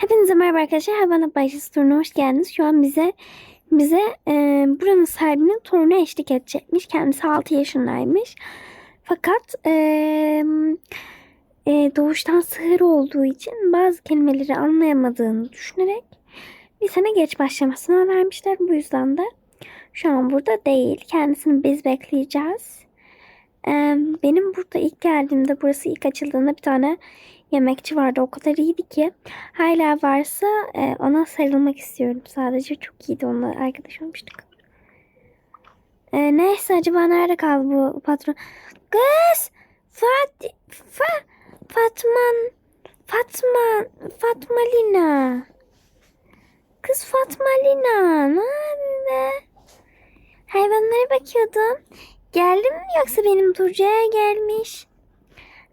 Hepinize merhaba arkadaşlar. Hayvanat Bahçesi turuna hoş geldiniz. Şu an bize bize e, buranın sahibinin torunu eşlik edecekmiş. Kendisi 6 yaşındaymış. Fakat e, e, doğuştan sığır olduğu için bazı kelimeleri anlayamadığını düşünerek bir sene geç başlamasına vermişler. Bu yüzden de şu an burada değil. Kendisini biz bekleyeceğiz. E, benim burada ilk geldiğimde burası ilk açıldığında bir tane yemekçi vardı. O kadar iyiydi ki hala varsa e, ona sarılmak istiyorum. Sadece çok iyiydi onunla arkadaş olmuştuk. E, neyse acaba nerede kaldı bu patron? Kız! Fat Fa Fatman Fatma Fatma Lina Kız Fatma Lina ne be? Hayvanlara bakıyordum. Geldin mi yoksa benim Turca'ya gelmiş?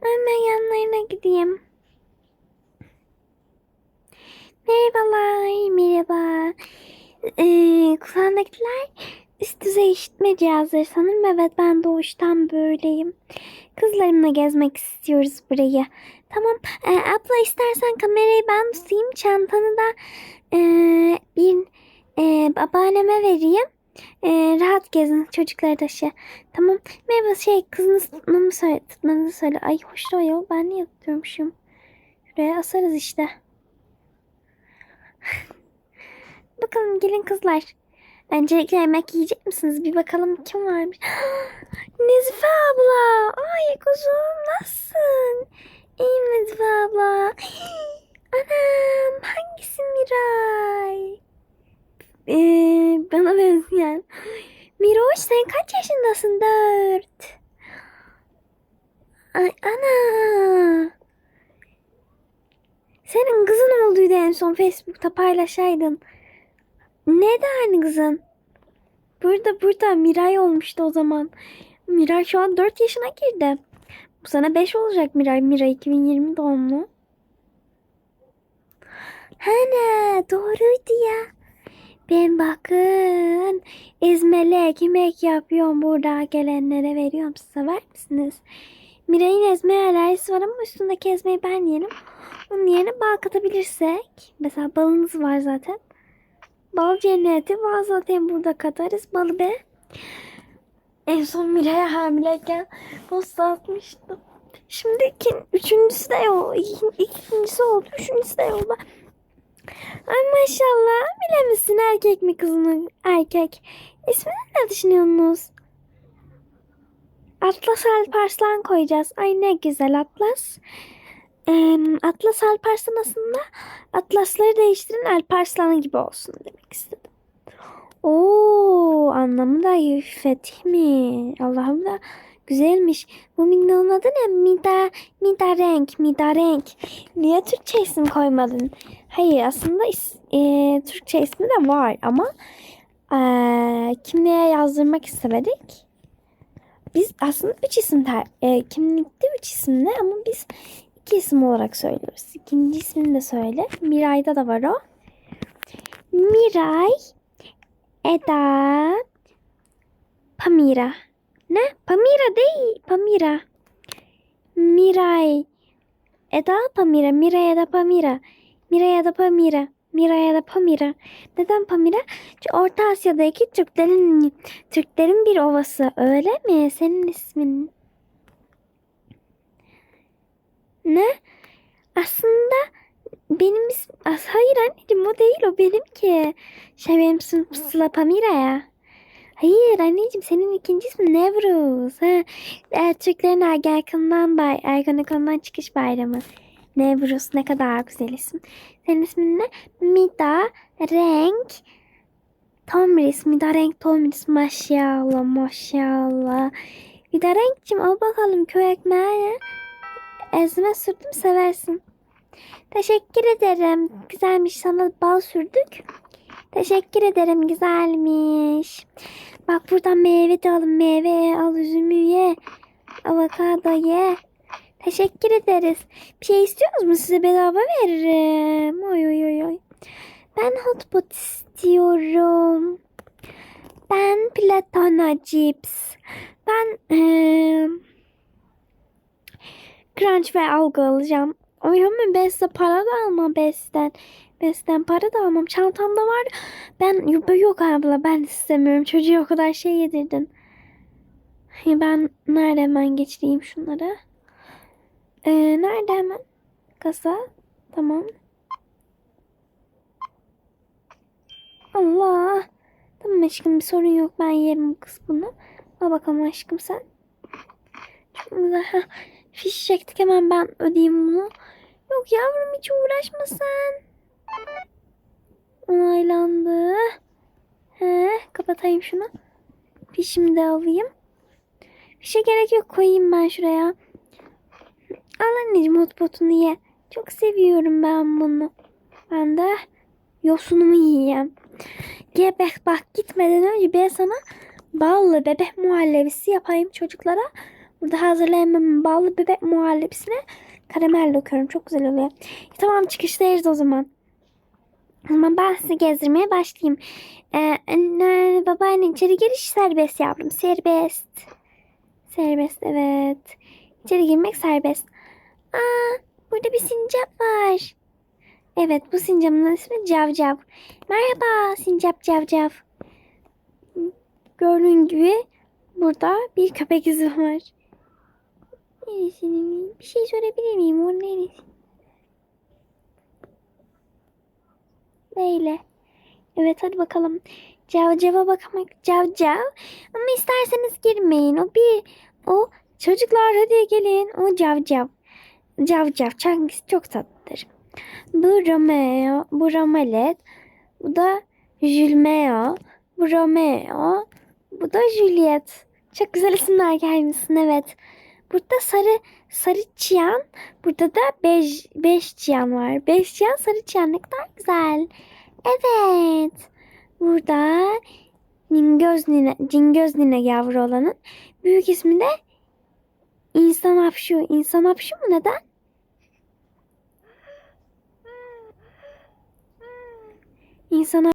Hemen yanlarına gideyim. Merhabalar, merhaba. Ee, kulağındakiler üst düzey işitme cihazları sanırım. Evet ben doğuştan böyleyim. Kızlarımla gezmek istiyoruz burayı. Tamam ee, abla istersen kamerayı ben tutayım. Çantanı da ee, bir ee, babaanneme vereyim. Ee, rahat gezin çocukları taşı. Tamam. Merhaba şey kızınız tutmamı söyle, tutmanızı söyle. Ay hoş da ayol ben niye tutuyormuşum. Şuraya asarız işte. Bakalım gelin kızlar. Öncelikle yemek yiyecek misiniz? Bir bakalım kim varmış. Nezife abla. Ay kuzum nasılsın? İyiyim Nezife abla. Anam hangisi Miray? Ee, bana benzeyen. Miroş sen kaç yaşındasın? Dört. Ay ana. Senin kızın olduydu en son Facebook'ta paylaşaydın. Ne hani kızın? Burada burada Miray olmuştu o zaman. Miray şu an 4 yaşına girdi. Bu sene 5 olacak Miray. Miray 2020 doğumlu. Hani doğruydu ya. Ben bakın ezmeli ekmek yapıyorum burada gelenlere veriyorum. Sever misiniz? Miray'ın ezmeye alerjisi var ama üstündeki ezmeyi ben yerim. Onun yerine bal katabilirsek. Mesela balınız var zaten. Bal cenneti var zaten burada katarız balı be. En son Miray'a hamileyken posta atmıştım. Şimdi iki, üçüncüsü de yok. İkincisi oldu. Üçüncüsü de yok. Ay maşallah. Bilemişsin erkek mi kız mı? Erkek. İsmini ne düşünüyorsunuz? Atlas Alparslan koyacağız. Ay ne güzel Atlas. Ee, Atlas Alparslan aslında Atlasları değiştirin Alparslan gibi olsun demek istedim. Oo anlamı da Fetih mi? Allah'ım da güzelmiş. Bu minnonun adı ne? Mida, Mida renk, Mida renk. Niye Türkçe isim koymadın? Hayır aslında is, e, Türkçe ismi de var ama e, kimliğe yazdırmak istemedik. Biz aslında üç isim ter, e, kimlikte üç isimli ama biz iki isim olarak söylüyoruz. İkinci ismini de söyle. Miray'da da var o. Miray, Eda, Pamira. Ne? Pamira değil. Pamira. Miray. Eda Pamira. Miray Eda Pamira. Miray Eda Pamira. Miray Eda Pamira. Neden Pamira? Çünkü Orta Asya'daki Türklerin Türklerin bir ovası. Öyle mi? Senin ismin ne? Aslında benim. As hayır anneciğim o değil o benim ki. Şey benim ismim Sıla Pamira ya. Hayır anneciğim senin ikinci ismin Nevruz. Ha. E, Türklerin Ergenekon'dan, bay, Ergenekon'dan çıkış bayramı. Nevruz ne kadar güzel isim. Senin ismin ne? Mida Renk Tomris. Mida Renk Tomris. Maşallah maşallah. Mida Renk'cim al bakalım köy ekmeği. Ezme sürdüm seversin. Teşekkür ederim. Güzelmiş sana bal sürdük. Teşekkür ederim güzelmiş. Bak buradan meyve de alın. Meyve al üzümü ye. Avokado ye. Teşekkür ederiz. Bir şey istiyorsunuz mu? Size bedava veririm. Oy oy oy oy. Ben hotpot istiyorum. Ben platona cips. Ben ee, crunch ve algı alacağım. Ay ama Beste para da almam Beste'den. Beste'den para da almam. Çantamda var. Ben yok, yok abla ben istemiyorum. Çocuğa o kadar şey yedirdin. Ben nerede hemen geçireyim şunları. Ee, nerede hemen? Kasa. Tamam. Allah. Tamam aşkım bir sorun yok. Ben yerim bu kısmını. Al bakalım aşkım sen. Çok güzel. Fiş çektik hemen ben ödeyeyim bunu. Yok yavrum hiç uğraşma sen. Onaylandı. He, kapatayım şunu. Fişimi de alayım. Fişe gerek yok koyayım ben şuraya. Al anneciğim hotpotunu ye. Çok seviyorum ben bunu. Ben de yosunumu yiyeyim. Gel bak, gitmeden önce ben sana ballı bebek muhallebisi yapayım çocuklara. Burada hazırlayamam ballı bebek muhallebisine karamel döküyorum. Çok güzel oluyor. E, tamam çıkışta yeriz o zaman. O zaman ben sizi gezdirmeye başlayayım. Ee, anne, babaanne içeri giriş serbest yavrum. Serbest. Serbest evet. İçeri girmek serbest. Aa, burada bir sincap var. Evet bu sincapın ismi Cavcav. Merhaba sincap Cavcav. Gördüğün gibi burada bir köpek izi var. Neresinin? Bir şey sorabilir miyim? O neresi? Böyle. Evet hadi bakalım. Cavcava bakmak cavcav. Ama isterseniz girmeyin. O bir o çocuklar hadi gelin. O cavcav. Cavcav. Çangisi çok tatlıdır. Bu Romeo. Bu Romelet. Bu da Julmeo. Bu Romeo. Bu da Juliet. Çok güzel isimler gelmişsin evet. Burada sarı sarı çiyan. Burada da bej, beş çiyan var. Beş çiyan sarı çiyan ne kadar güzel. Evet. Burada Cingöz nine, Cingöz nine yavru olanın büyük ismi de İnsan Hapşu. İnsan Hapşu mu neden? İnsan